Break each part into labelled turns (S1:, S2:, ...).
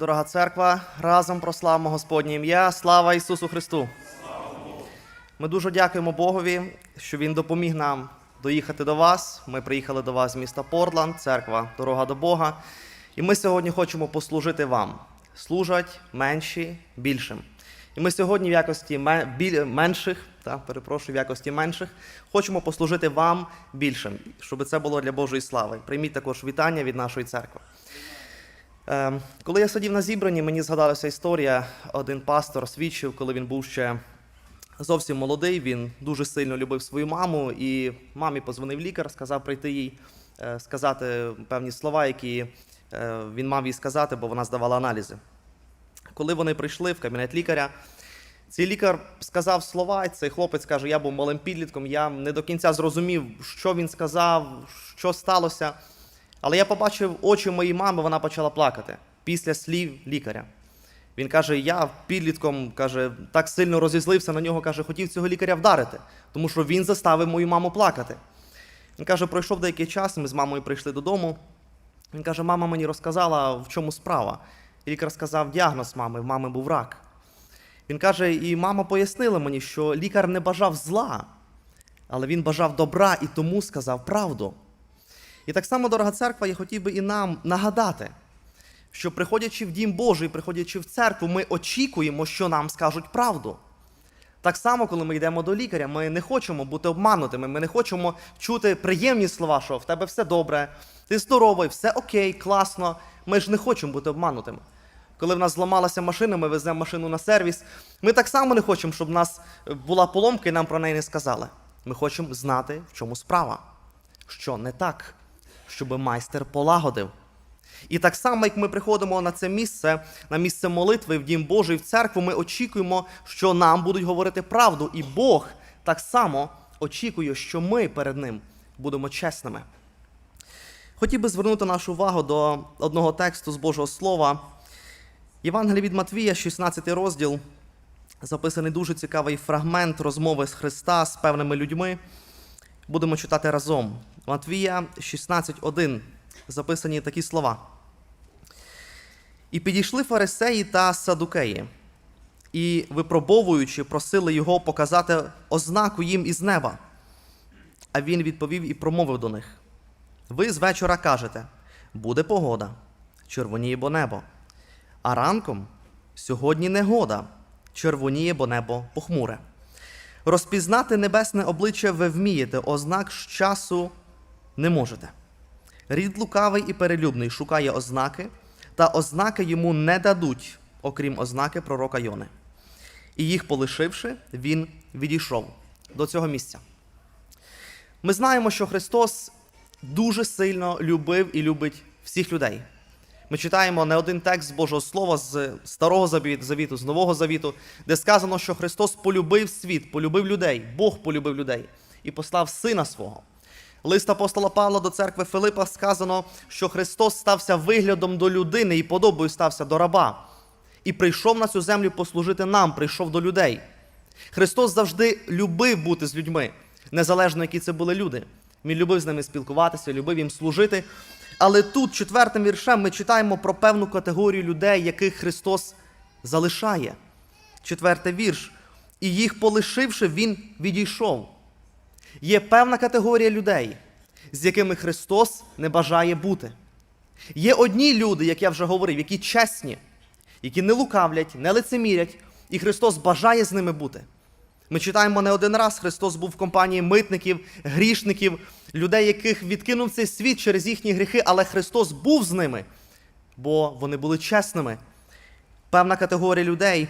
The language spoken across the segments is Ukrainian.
S1: дорога церква, разом прославимо Господнє ім'я. Слава Ісусу Христу! Ми дуже дякуємо Богові, що Він допоміг нам доїхати до вас. Ми приїхали до вас з міста Портланд, церква Дорога до Бога. І ми сьогодні хочемо послужити вам. Служать менші більшим. І ми сьогодні в якості менших, та, перепрошую, в якості менших, хочемо послужити вам більшим, щоб це було для Божої слави. Прийміть також вітання від нашої церкви. Е, Коли я сидів на зібранні, мені згадалася історія. Один пастор свідчив, коли він був ще зовсім молодий. Він дуже сильно любив свою маму, і мамі позвонив лікар, сказав прийти їй е, сказати певні слова, які е, він мав їй сказати, бо вона здавала аналізи. Коли вони прийшли в кабінет лікаря, цей лікар сказав слова, і цей хлопець каже: я був малим підлітком, я не до кінця зрозумів, що він сказав, що сталося. Але я побачив очі моєї мами, вона почала плакати після слів лікаря. Він каже: я підлітком каже, так сильно розізлився на нього, каже, хотів цього лікаря вдарити, тому що він заставив мою маму плакати. Він каже, пройшов деякий час, ми з мамою прийшли додому. Він каже, мама мені розказала, в чому справа. Лікар сказав діагноз мами, в мами був рак. Він каже, і мама пояснила мені, що лікар не бажав зла, але він бажав добра і тому сказав правду. І так само, дорога церква, я хотів би і нам нагадати, що приходячи в Дім Божий, приходячи в церкву, ми очікуємо, що нам скажуть правду. Так само, коли ми йдемо до лікаря, ми не хочемо бути обманутими, ми не хочемо чути приємні слова, що в тебе все добре, ти здоровий, все окей, класно. Ми ж не хочемо бути обманутими. Коли в нас зламалася машина, ми веземо машину на сервіс. Ми так само не хочемо, щоб в нас була поломка і нам про неї не сказали. Ми хочемо знати, в чому справа, що не так, щоб майстер полагодив. І так само, як ми приходимо на це місце, на місце молитви в Дім Божий, в церкву, ми очікуємо, що нам будуть говорити правду. І Бог так само очікує, що ми перед Ним будемо чесними. Хотів би звернути нашу увагу до одного тексту з Божого Слова. Євангелія від Матвія, 16 розділ, записаний дуже цікавий фрагмент розмови з Христа з певними людьми. Будемо читати разом. Матвія 16.1 записані такі слова. І підійшли фарисеї та садукеї, і, випробовуючи, просили його показати ознаку їм із неба. А він відповів і промовив до них: Ви з вечора кажете: буде погода, червоніє бо небо. А ранком сьогодні негода, червоніє бо небо похмуре. Розпізнати небесне обличчя ви вмієте, ознак часу не можете. Рід лукавий і перелюбний шукає ознаки, та ознаки йому не дадуть, окрім ознаки пророка Йони. І їх полишивши, він відійшов до цього місця. Ми знаємо, що Христос дуже сильно любив і любить всіх людей. Ми читаємо не один текст Божого Слова з Старого Завіту, з Нового Завіту, де сказано, що Христос полюбив світ, полюбив людей, Бог полюбив людей і послав Сина свого. Лист апостола Павла до церкви Филипа сказано, що Христос стався виглядом до людини і подобою стався до раба. І прийшов на цю землю послужити нам, прийшов до людей. Христос завжди любив бути з людьми, незалежно які це були люди. Він любив з ними спілкуватися, любив їм служити. Але тут, четвертим віршем, ми читаємо про певну категорію людей, яких Христос залишає. Четвертий вірш. І їх полишивши, Він відійшов. Є певна категорія людей, з якими Христос не бажає бути. Є одні люди, як я вже говорив, які чесні, які не лукавлять, не лицемірять, і Христос бажає з ними бути. Ми читаємо не один раз, Христос був в компанії митників, грішників, людей, яких відкинув цей світ через їхні гріхи, але Христос був з ними, бо вони були чесними. Певна категорія людей,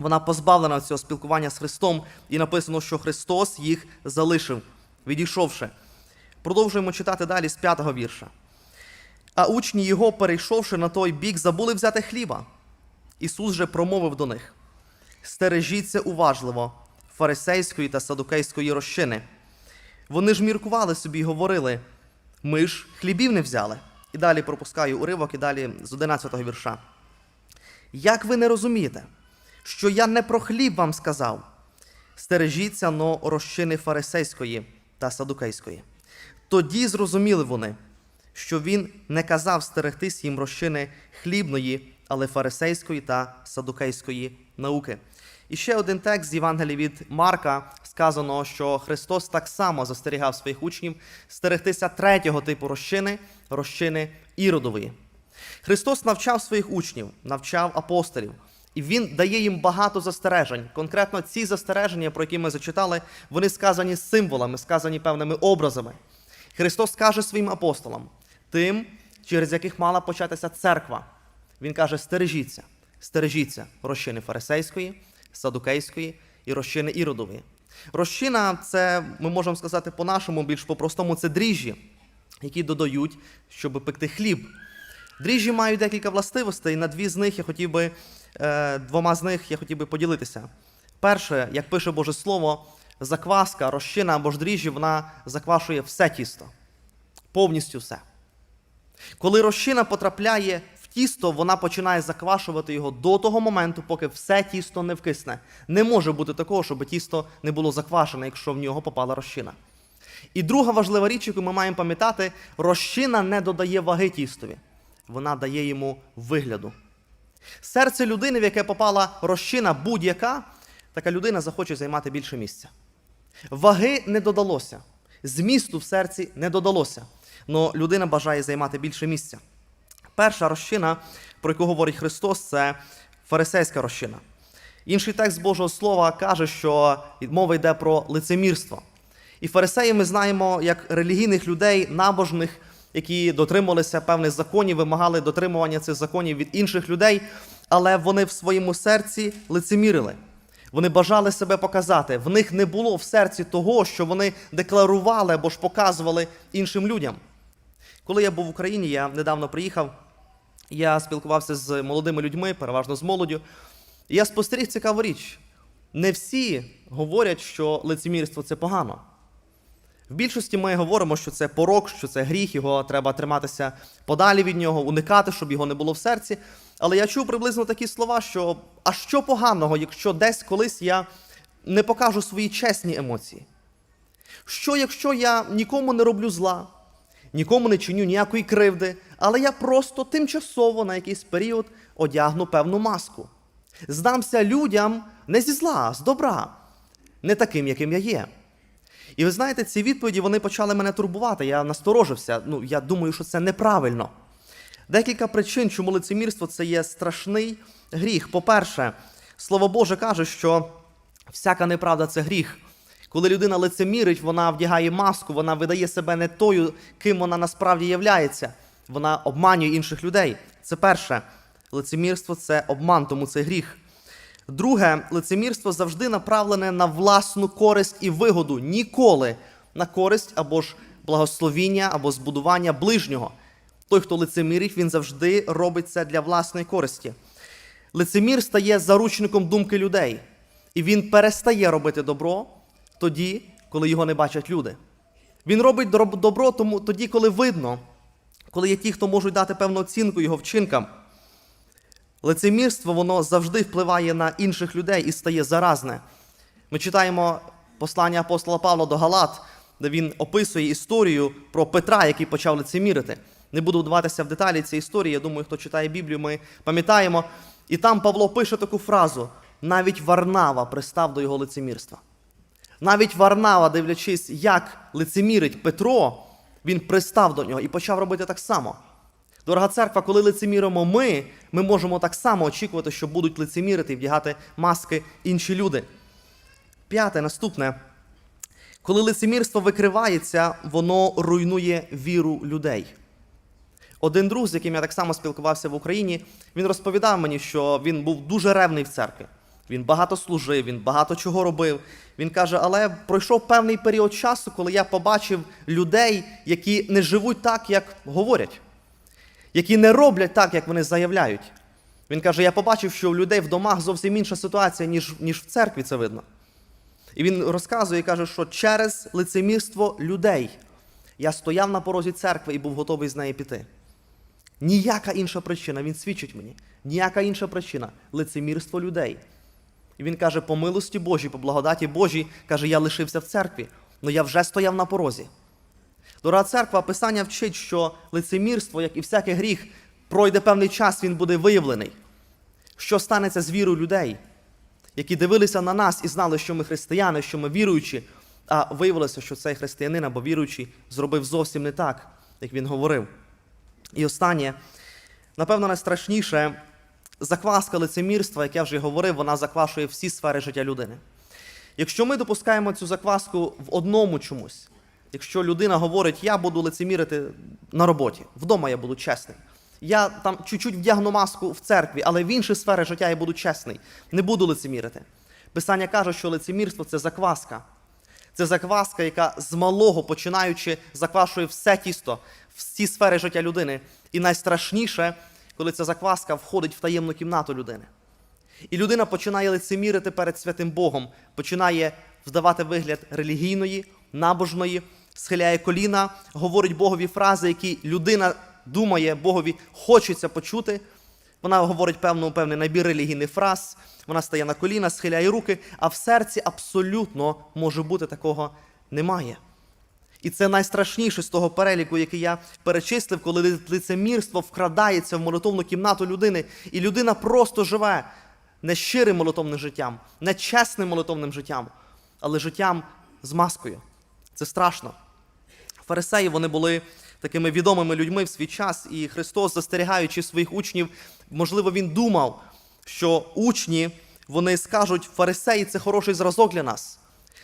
S1: вона позбавлена цього спілкування з Христом, і написано, що Христос їх залишив, відійшовши. Продовжуємо читати далі з п'ятого вірша. А учні його, перейшовши на той бік, забули взяти хліба. Ісус же промовив до них: Стережіться уважливо фарисейської та садукейської розчини. Вони ж міркували собі і говорили: ми ж хлібів не взяли. І далі пропускаю уривок, і далі з 11 вірша. Як ви не розумієте, що я не про хліб вам сказав? Стережіться но розчини фарисейської та садукейської. Тоді зрозуміли вони, що він не казав стерегтись їм розчини хлібної, але фарисейської та садукейської науки. І ще один текст з Євангелія від Марка сказано, що Христос так само застерігав своїх учнів стерегтися третього типу розчини, розчини іродової. Христос навчав своїх учнів, навчав апостолів, і Він дає їм багато застережень. Конкретно ці застереження, про які ми зачитали, вони сказані символами, сказані певними образами. Христос каже своїм апостолам, тим, через яких мала початися церква. Він каже: стережіться, стережіться розчини фарисейської, садукейської і розчини іродової. Розчина це, ми можемо сказати по-нашому, більш по-простому, це дріжджі, які додають, щоб пекти хліб. Дріжджі мають декілька властивостей. На дві з них я хотів би, двома з них я хотів би поділитися. Перше, як пише Боже Слово, закваска, розчина або ж дріжджі, вона заквашує все тісто. Повністю все. Коли розчина потрапляє в тісто, вона починає заквашувати його до того моменту, поки все тісто не вкисне. Не може бути такого, щоб тісто не було заквашене, якщо в нього попала розчина. І друга важлива річ, яку ми маємо пам'ятати, розчина не додає ваги тістові, вона дає йому вигляду. Серце людини, в яке попала розчина будь-яка, така людина захоче займати більше місця. Ваги не додалося, змісту в серці не додалося, але людина бажає займати більше місця. Перша розчина, про яку говорить Христос, це фарисейська розчина. Інший текст Божого Слова каже, що мова йде про лицемірство. І фарисеї ми знаємо як релігійних людей, набожних, які дотримувалися певних законів, вимагали дотримування цих законів від інших людей, але вони в своєму серці лицемірили. Вони бажали себе показати. В них не було в серці того, що вони декларували або ж показували іншим людям. Коли я був в Україні, я недавно приїхав, я спілкувався з молодими людьми, переважно з молоддю, і я спостеріг цікаву річ. Не всі говорять, що лицемірство це погано. В більшості ми говоримо, що це порок, що це гріх, його треба триматися подалі від нього, уникати, щоб його не було в серці. Але я чув приблизно такі слова, що а що поганого, якщо десь колись я не покажу свої чесні емоції? Що, якщо я нікому не роблю зла, нікому не чиню ніякої кривди, але я просто тимчасово на якийсь період одягну певну маску. Здамся людям не зі зла, а з добра, не таким, яким я є. І ви знаєте, ці відповіді вони почали мене турбувати. Я насторожився. Ну, я думаю, що це неправильно. Декілька причин, чому лицемірство це є страшний гріх. По-перше, Слово Боже каже, що всяка неправда це гріх. Коли людина лицемірить, вона вдягає маску, вона видає себе не тою, ким вона насправді являється. Вона обманює інших людей. Це перше. Лицемірство це обман, тому це гріх. Друге, лицемірство завжди направлене на власну користь і вигоду, ніколи на користь або ж благословіння, або збудування ближнього. Той, хто лицемірить, він завжди робить це для власної користі. Лицемір стає заручником думки людей, і він перестає робити добро тоді, коли його не бачать люди. Він робить добро тому, тоді, коли видно, коли є ті, хто можуть дати певну оцінку його вчинкам. Лицемірство воно завжди впливає на інших людей і стає заразне. Ми читаємо послання апостола Павла до Галат, де він описує історію про Петра, який почав лицемірити. Не буду вдаватися в деталі цієї історії. Я думаю, хто читає Біблію, ми пам'ятаємо. І там Павло пише таку фразу: навіть Варнава пристав до його лицемірства. Навіть Варнава, дивлячись, як лицемірить Петро, він пристав до нього і почав робити так само. Дорога церква, коли лицеміримо ми, ми можемо так само очікувати, що будуть лицемірити і вдягати маски інші люди. П'яте, наступне. Коли лицемірство викривається, воно руйнує віру людей. Один друг, з яким я так само спілкувався в Україні, він розповідав мені, що він був дуже ревний в церкві. Він багато служив, він багато чого робив. Він каже, але пройшов певний період часу, коли я побачив людей, які не живуть так, як говорять, які не роблять так, як вони заявляють. Він каже: я побачив, що у людей в домах зовсім інша ситуація, ніж, ніж в церкві це видно. І він розказує і каже, що через лицемірство людей я стояв на порозі церкви і був готовий з неї піти. Ніяка інша причина, він свідчить мені, ніяка інша причина лицемірство людей. І він каже, по милості Божій, по благодаті Божій, каже, я лишився в церкві, але я вже стояв на порозі. Дорога церква, Писання вчить, що лицемірство, як і всякий гріх, пройде певний час, він буде виявлений. Що станеться з вірою людей, які дивилися на нас і знали, що ми християни, що ми віруючі, а виявилося, що цей християнин або віруючий зробив зовсім не так, як він говорив. І останнє, напевно, найстрашніше закваска лицемірства, як я вже говорив, вона заквашує всі сфери життя людини. Якщо ми допускаємо цю закваску в одному чомусь, якщо людина говорить, я буду лицемірити на роботі, вдома я буду чесним. Я там чуть-чуть вдягну маску в церкві, але в інші сфери життя я буду чесний, не буду лицемірити. Писання каже, що лицемірство це закваска. Це закваска, яка з малого починаючи заквашує все тісто, всі сфери життя людини. І найстрашніше, коли ця закваска входить в таємну кімнату людини. І людина починає лицемірити перед святим Богом, починає вдавати вигляд релігійної, набожної, схиляє коліна, говорить Богові фрази, які людина думає, Богові хочеться почути. Вона говорить певну, певний набір релігійних фраз, вона стає на коліна, схиляє руки, а в серці абсолютно може бути такого немає. І це найстрашніше з того переліку, який я перечислив, коли лицемірство вкрадається в молитовну кімнату людини, і людина просто живе не щирим молитовним життям, не чесним молитовним життям, але життям з маскою. Це страшно. Фарисеї вони були такими відомими людьми в свій час, і Христос, застерігаючи своїх учнів, можливо, він думав, що учні вони скажуть, фарисеї це хороший зразок для нас.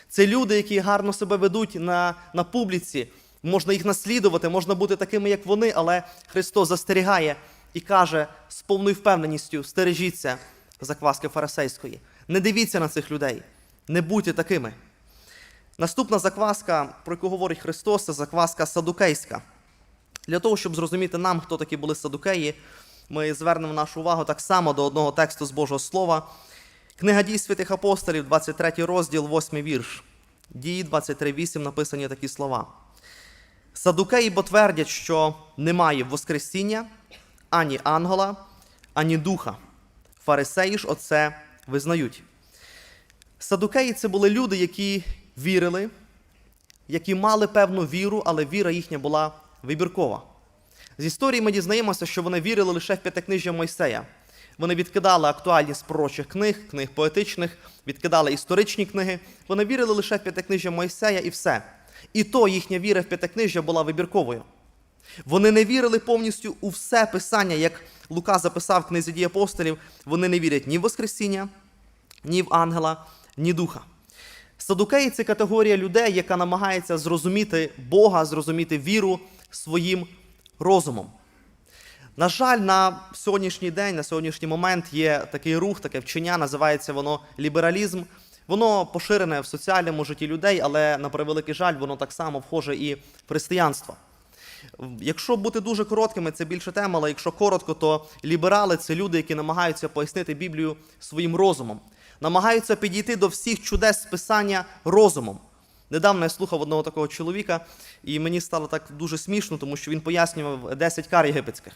S1: Це люди, які гарно себе ведуть на, на публіці. Можна їх наслідувати, можна бути такими, як вони, але Христос застерігає і каже з повною впевненістю: стережіться закваски фарисейської. Не дивіться на цих людей, не будьте такими. Наступна закваска, про яку говорить Христос, це закваска садукейська. Для того, щоб зрозуміти нам, хто такі були садукеї, ми звернемо нашу увагу так само до одного тексту з Божого Слова. Книга дій святих апостолів, 23 розділ, 8 вірш. Дії 23.8 написані такі слова. Садукеї бо твердять, що немає Воскресіння, ані ангела, ані духа. Фарисеї ж оце визнають. Садукеї це були люди, які вірили, які мали певну віру, але віра їхня була вибіркова. З історії ми дізнаємося, що вони вірили лише в п'ятикнижжя Мойсея. Вони відкидали актуальність пророчих книг, книг поетичних, відкидали історичні книги. Вони вірили лише в п'ятикнижжя Мойсея і все. І то їхня віра в п'ятикнижжя була вибірковою. Вони не вірили повністю у все писання, як Лука записав в книзі дій апостолів. Вони не вірять ні в Воскресіння, ні в ангела, ні духа. Садукеї це категорія людей, яка намагається зрозуміти Бога, зрозуміти віру своїм розумом. На жаль, на сьогоднішній день, на сьогоднішній момент є такий рух, таке вчення, називається воно лібералізм. Воно поширене в соціальному житті людей, але на превеликий жаль, воно так само вхоже і в християнство. Якщо бути дуже короткими, це більше тема, але якщо коротко, то ліберали це люди, які намагаються пояснити Біблію своїм розумом, намагаються підійти до всіх чудес писання розумом. Недавно я слухав одного такого чоловіка, і мені стало так дуже смішно, тому що він пояснював 10 кар єгипетських.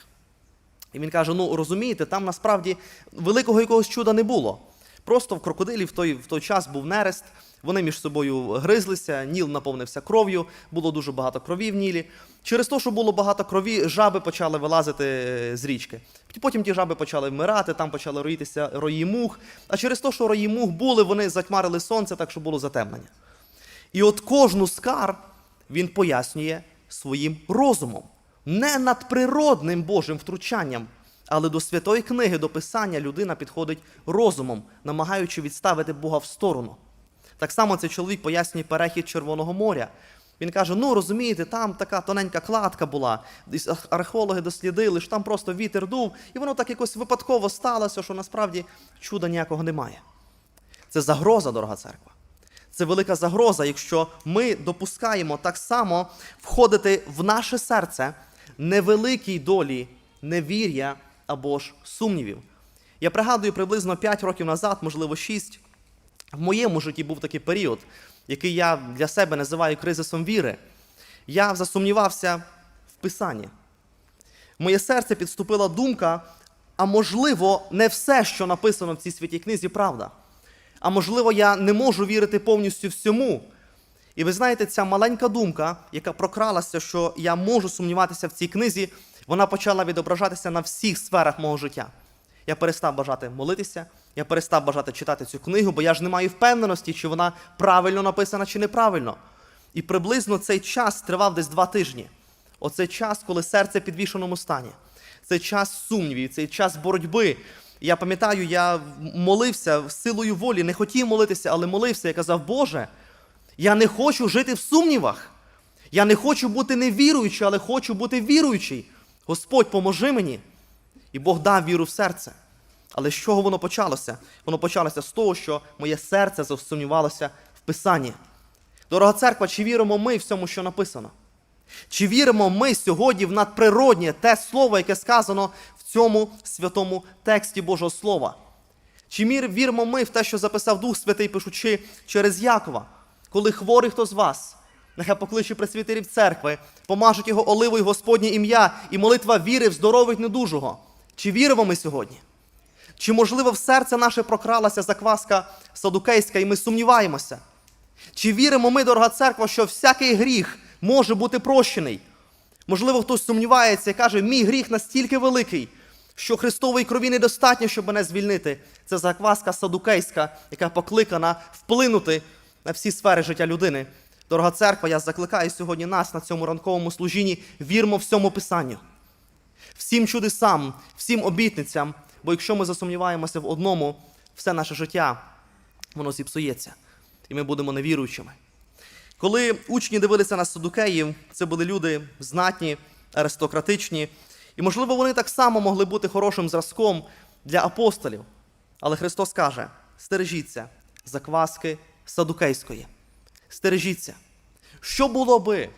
S1: І він каже: ну розумієте, там насправді великого якогось чуда не було. Просто в крокодилів в той, в той час був нерест, вони між собою гризлися, Ніл наповнився кров'ю, було дуже багато крові в Нілі. Через те, що було багато крові, жаби почали вилазити е, з річки. Потім ті жаби почали вмирати, там почали роїтися рої мух. А через те, що рої мух були, вони затьмарили сонце, так що було затемнення. І от кожну скар він пояснює своїм розумом, не надприродним Божим втручанням, але до святої книги, до писання людина підходить розумом, намагаючи відставити Бога в сторону. Так само цей чоловік пояснює перехід Червоного моря. Він каже: ну розумієте, там така тоненька кладка була. Археологи дослідили, що там просто вітер дув, і воно так якось випадково сталося, що насправді чуда ніякого немає. Це загроза, дорога церква. Це велика загроза, якщо ми допускаємо так само входити в наше серце невеликій долі невір'я або ж сумнівів. Я пригадую приблизно 5 років назад, можливо, 6, в моєму житті був такий період, який я для себе називаю кризисом віри. Я засумнівався в Писанні. В моє серце підступила думка, а можливо, не все, що написано в цій святій книзі, правда. А можливо, я не можу вірити повністю всьому. І ви знаєте, ця маленька думка, яка прокралася, що я можу сумніватися в цій книзі, вона почала відображатися на всіх сферах мого життя. Я перестав бажати молитися, я перестав бажати читати цю книгу, бо я ж не маю впевненості, чи вона правильно написана, чи неправильно. І приблизно цей час тривав десь два тижні. Оце час, коли серце в підвішеному стані. Це час сумнівів, цей час боротьби. Я пам'ятаю, я молився силою волі, не хотів молитися, але молився. Я казав, Боже, я не хочу жити в сумнівах. Я не хочу бути невіруючий, але хочу бути віруючий. Господь, поможи мені. І Бог дав віру в серце. Але з чого воно почалося? Воно почалося з того, що моє серце засумнівалося в Писанні. Дорога церква, чи віримо ми в цьому, що написано? Чи віримо ми сьогодні в надприроднє те слово, яке сказано в цьому святому тексті Божого Слова? Чи віримо ми в те, що записав Дух Святий, пишучи через Якова, коли хворий хто з вас, нехай покличе пресвітерів церкви, помажуть його оливою Господнє ім'я, і молитва віри вздоровить недужого. Чи віримо ми сьогодні? Чи, можливо, в серце наше прокралася закваска садукейська, і ми сумніваємося? Чи віримо ми, дорога церква, що всякий гріх може бути прощений? Можливо, хтось сумнівається і каже, мій гріх настільки великий, що Христової крові недостатньо, щоб мене звільнити. Це закваска садукейська, яка покликана вплинути на всі сфери життя людини. Дорога церква, я закликаю сьогодні нас на цьому ранковому служінні, вірмо всьому Писанню всім чудесам, всім обітницям, бо якщо ми засумніваємося в одному, все наше життя воно зіпсується, і ми будемо невіруючими. Коли учні дивилися на садукеїв, це були люди знатні, аристократичні, і, можливо, вони так само могли бути хорошим зразком для апостолів. Але Христос каже: стережіться закваски садукейської. Стережіться. Що було би,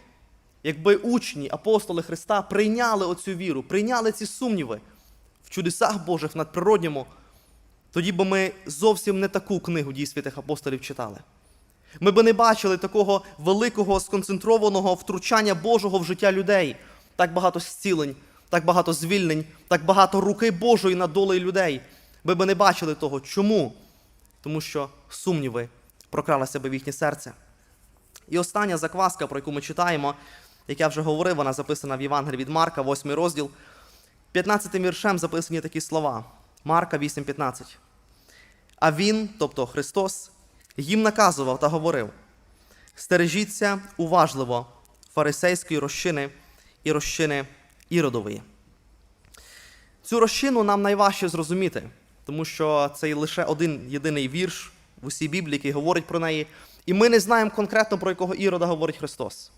S1: якби учні, апостоли Христа прийняли оцю віру, прийняли ці сумніви чудесах Божих надприродньому, тоді б ми зовсім не таку книгу дій святих апостолів читали. Ми б не бачили такого великого сконцентрованого втручання Божого в життя людей, так багато зцілень, так багато звільнень, так багато руки Божої над долею людей. Ми б не бачили того. Чому? Тому що сумніви прокралися би в їхнє серце. І остання закваска, про яку ми читаємо, як я вже говорив, вона записана в Євангелії від Марка, 8 розділ. 15 віршем записані такі слова. Марка 8:15. А він, тобто Христос, їм наказував та говорив: стережіться уважливо фарисейської розчини і розчини Іродової. Цю розчину нам найважче зрозуміти, тому що це лише один єдиний вірш в усій Біблії, який говорить про неї, і ми не знаємо конкретно про якого ірода говорить Христос.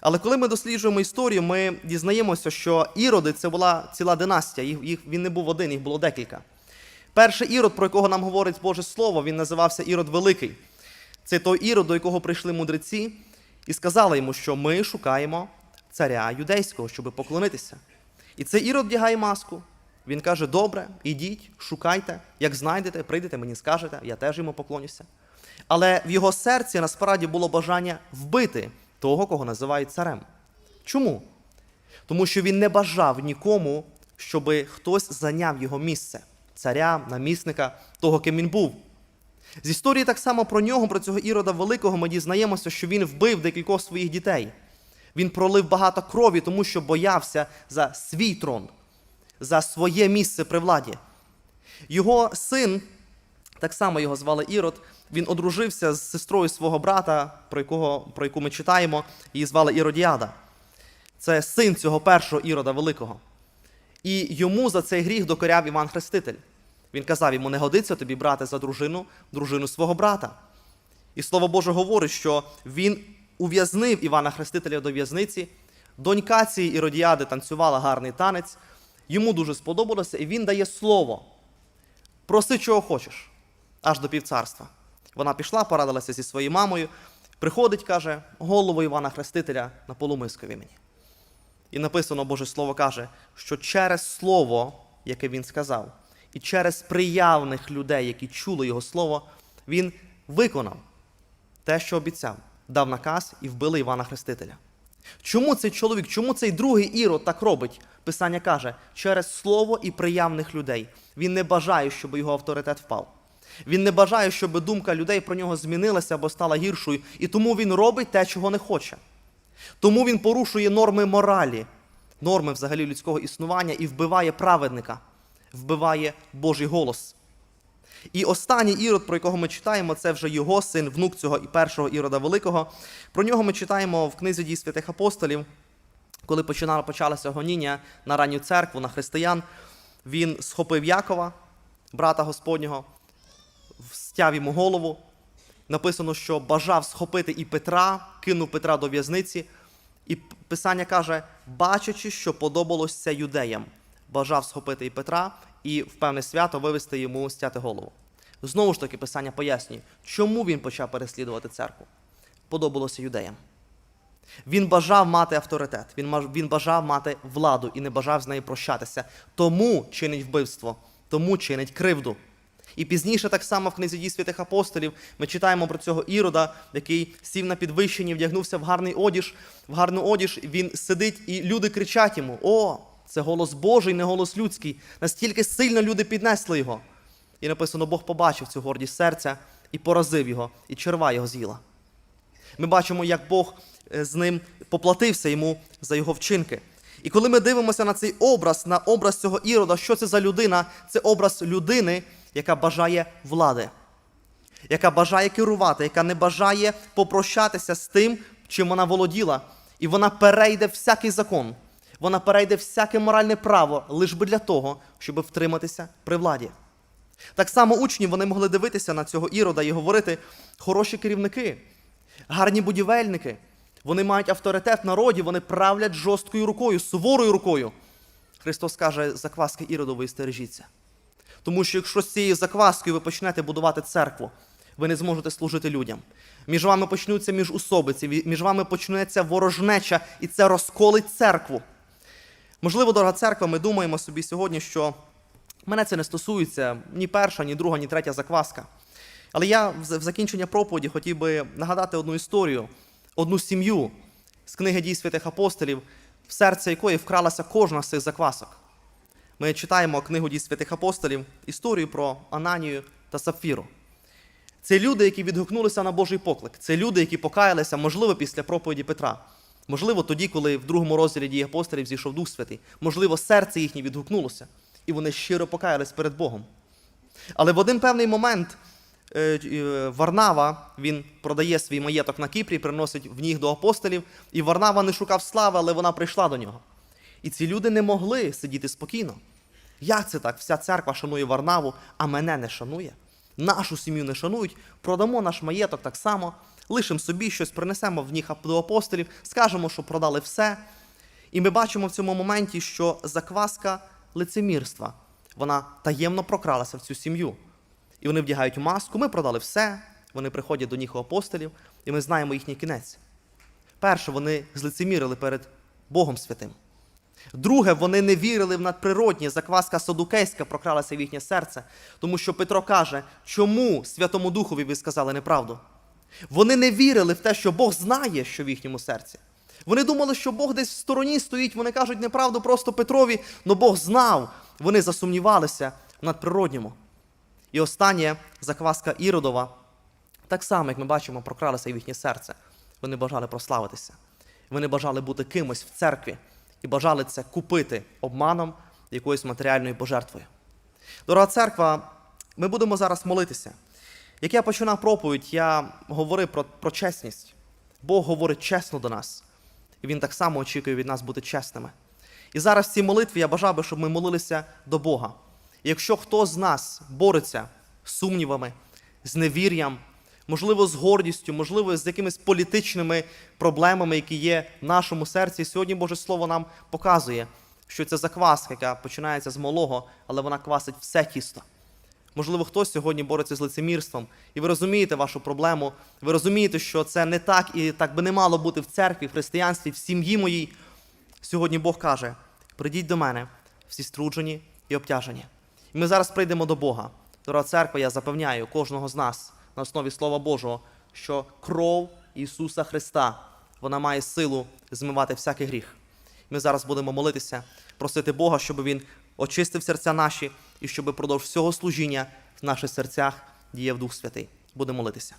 S1: Але коли ми досліджуємо історію, ми дізнаємося, що іроди це була ціла династія, їх, їх, він не був один, їх було декілька. Перший ірод, про якого нам говорить Боже Слово, він називався Ірод Великий. Це той ірод, до якого прийшли мудреці, і сказали йому, що ми шукаємо царя юдейського, щоб поклонитися. І цей ірод вдягає маску. Він каже: Добре, ідіть, шукайте, як знайдете, прийдете, мені скажете, я теж йому поклонюся. Але в його серці насправді було бажання вбити того, кого називають царем. Чому? Тому що він не бажав нікому, щоб хтось зайняв його місце царя, намісника, того, ким він був. З історії так само про нього, про цього Ірода Великого, ми дізнаємося, що він вбив декількох своїх дітей. Він пролив багато крові, тому що боявся за свій трон, за своє місце при владі. Його син, так само його звали Ірод, він одружився з сестрою свого брата, про, якого, про яку ми читаємо, її звали Іродіада. Це син цього першого Ірода Великого. І йому за цей гріх докоряв Іван Хреститель. Він казав йому, не годиться тобі брати за дружину, дружину свого брата. І слово Боже говорить, що він ув'язнив Івана Хрестителя до в'язниці. Донька цієї Іродіади танцювала гарний танець. Йому дуже сподобалося, і він дає слово. Проси, чого хочеш, аж до півцарства. Вона пішла, порадилася зі своєю мамою, приходить, каже, голову Івана Хрестителя на полумискові мені. І написано Боже Слово каже, що через слово, яке він сказав, і через приявних людей, які чули його слово, він виконав те, що обіцяв, дав наказ і вбили Івана Хрестителя. Чому цей чоловік, чому цей другий ірод так робить? Писання каже, через слово і приявних людей. Він не бажає, щоб його авторитет впав. Він не бажає, щоб думка людей про нього змінилася або стала гіршою, і тому він робить те, чого не хоче. Тому він порушує норми моралі, норми взагалі людського існування і вбиває праведника вбиває Божий голос. І останній ірод, про якого ми читаємо, це вже його син, внук цього і першого ірода Великого. Про нього ми читаємо в книзі дій святих апостолів, коли почалося гоніння на ранню церкву, на християн. Він схопив Якова, брата Господнього, стяв йому голову. Написано, що бажав схопити і Петра, кинув Петра до в'язниці. І Писання каже, бачачи, що подобалося юдеям, бажав схопити і Петра і в певне свято вивести йому стяти голову. Знову ж таки, Писання пояснює, чому він почав переслідувати церкву. Подобалося юдеям. Він бажав мати авторитет, він бажав мати владу і не бажав з нею прощатися. Тому чинить вбивство, тому чинить кривду. І пізніше, так само в книзі дій святих апостолів, ми читаємо про цього ірода, який сів на підвищенні, вдягнувся в гарний одіж, в гарну одіж, він сидить, і люди кричать йому: О, це голос Божий, не голос людський. Настільки сильно люди піднесли його. І написано, Бог побачив цю гордість серця і поразив його, і черва його з'їла. Ми бачимо, як Бог е, з ним поплатився йому за його вчинки. І коли ми дивимося на цей образ, на образ цього ірода, що це за людина? Це образ людини, яка бажає влади, яка бажає керувати, яка не бажає попрощатися з тим, чим вона володіла. І вона перейде всякий закон, вона перейде всяке моральне право, лише би для того, щоб втриматися при владі. Так само учні вони могли дивитися на цього ірода і говорити: хороші керівники, гарні будівельники, вони мають авторитет в народі, вони правлять жорсткою рукою, суворою рукою. Христос каже, закваски іродової стережіться. Тому що якщо з цією закваскою ви почнете будувати церкву, ви не зможете служити людям. Між вами почнуться міжусобиці, між вами почнеться ворожнеча, і це розколить церкву. Можливо, дорога церква, ми думаємо собі сьогодні, що мене це не стосується ні перша, ні друга, ні третя закваска. Але я в закінчення проповіді хотів би нагадати одну історію, одну сім'ю з книги дій святих апостолів, в серце якої вкралася кожна з цих заквасок. Ми читаємо книгу дій святих апостолів, історію про Ананію та Сапфіру. Це люди, які відгукнулися на Божий поклик. Це люди, які покаялися, можливо, після проповіді Петра. Можливо, тоді, коли в другому розділі дії апостолів зійшов Дух Святий. Можливо, серце їхнє відгукнулося, і вони щиро покаялись перед Богом. Але в один певний момент е, е, Варнава він продає свій маєток на Кіпрі, приносить в ніг до апостолів, і Варнава не шукав слави, але вона прийшла до нього. І ці люди не могли сидіти спокійно. Як це так? Вся церква шанує Варнаву, а мене не шанує. Нашу сім'ю не шанують, продамо наш маєток так само, лишимо собі щось, принесемо в них до апостолів, скажемо, що продали все. І ми бачимо в цьому моменті, що закваска лицемірства, вона таємно прокралася в цю сім'ю. І вони вдягають маску, ми продали все, вони приходять до них у апостолів, і ми знаємо їхній кінець. Перше, вони злицемірили перед Богом Святим. Друге, вони не вірили в надприроднє, закваска садукейська прокралася в їхнє серце, тому що Петро каже, чому Святому Духові ви сказали неправду? Вони не вірили в те, що Бог знає, що в їхньому серці. Вони думали, що Бог десь в стороні стоїть, вони кажуть неправду просто Петрові, але Бог знав. Вони засумнівалися в надприродньому. І останнє закваска Іродова, так само, як ми бачимо, прокралася в їхнє серце. Вони бажали прославитися. Вони бажали бути кимось в церкві і бажали це купити обманом якоюсь матеріальною пожертвою. Дорога церква, ми будемо зараз молитися. Як я починав проповідь, я говорив про, про чесність. Бог говорить чесно до нас, і Він так само очікує від нас бути чесними. І зараз в цій молитві я бажав би, щоб ми молилися до Бога. І якщо хто з нас бореться з сумнівами, з невір'ям, можливо, з гордістю, можливо, з якимись політичними проблемами, які є в нашому серці, сьогодні Боже Слово нам показує, що це закваска, яка починається з малого, але вона квасить все тісто. Можливо, хтось сьогодні бореться з лицемірством, і ви розумієте вашу проблему, ви розумієте, що це не так і так би не мало бути в церкві, в християнстві, в сім'ї моїй. Сьогодні Бог каже: прийдіть до мене, всі струджені і обтяжені. І ми зараз прийдемо до Бога. Дорога церква, я запевняю кожного з нас на основі Слова Божого, що кров Ісуса Христа вона має силу змивати всякий гріх. Ми зараз будемо молитися, просити Бога, щоб Він очистив серця наші і щоб продовж всього служіння в наших серцях діяв Дух Святий. Будемо молитися.